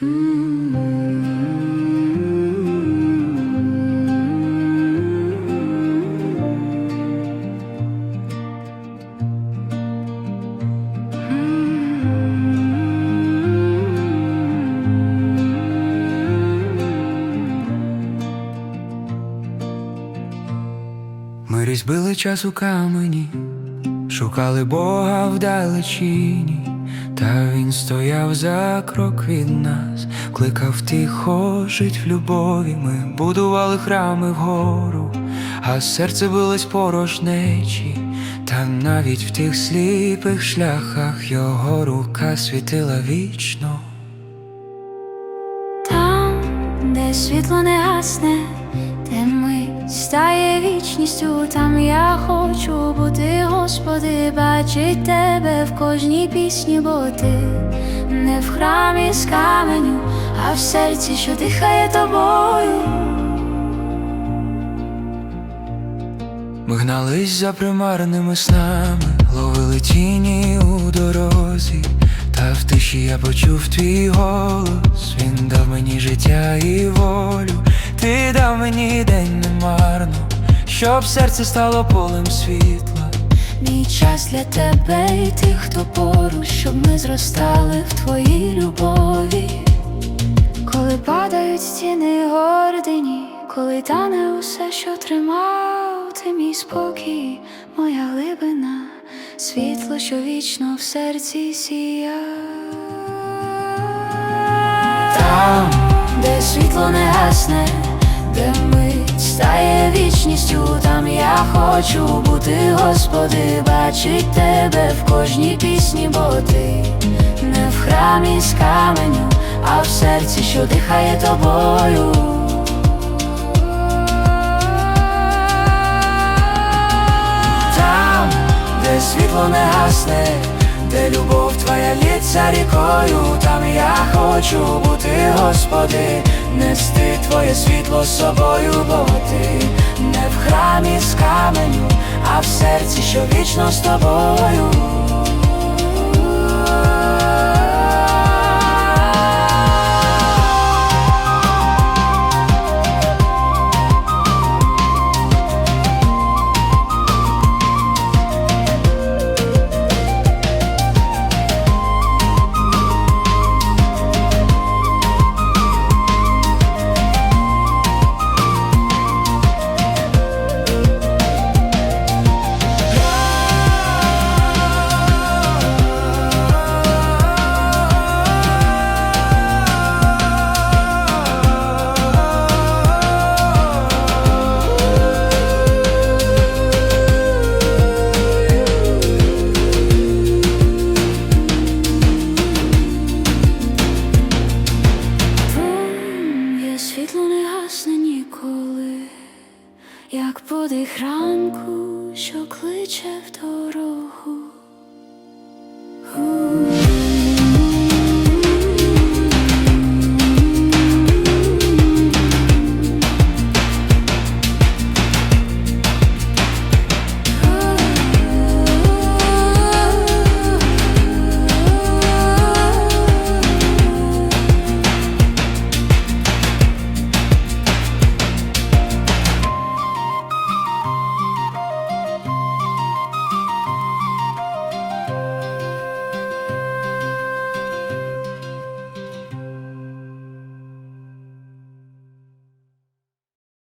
Ми різьбили час у камені, шукали Бога вдалечині, та він стояв за крок від нас, кликав тихо, жить в любові. Ми будували храми вгору, а серце билось порожнечі, та навіть в тих сліпих шляхах його рука світила вічно. Там, де світло не гасне, де мить стає вічністю, там я хочу бути, Господи, бачить тебе в кожній пісні, бо ти не в храмі з каменю, а в серці, що дихає тобою. Ми гнались за примарними снами, ловили тіні у дорозі, та в тиші я почув твій голос. Він дав мені життя і волю, ти дав мені день немарно, щоб серце стало полем світла. Мій час для тебе і тих, хто поруч, щоб ми зростали в твоїй любові. Коли падають стіни гордині, коли тане усе, що тримав, ти мій спокій, моя глибина, світло, що вічно в серці сія. Там, де світло не гасне, де мить стає вічністю, там я хочу бути, Господи, бачить тебе в кожній пісні, бо ти не в храмі з каменю, а в серці, що дихає тобою. Там, де світло не гасне, де любов твоя лється рікою, там я хочу бути, Господи, нести твоє світло з собою, бо ти не в храмі з каменю, а в серці, що вічно з тобою. Як подих ранку, що кличе в дорогу.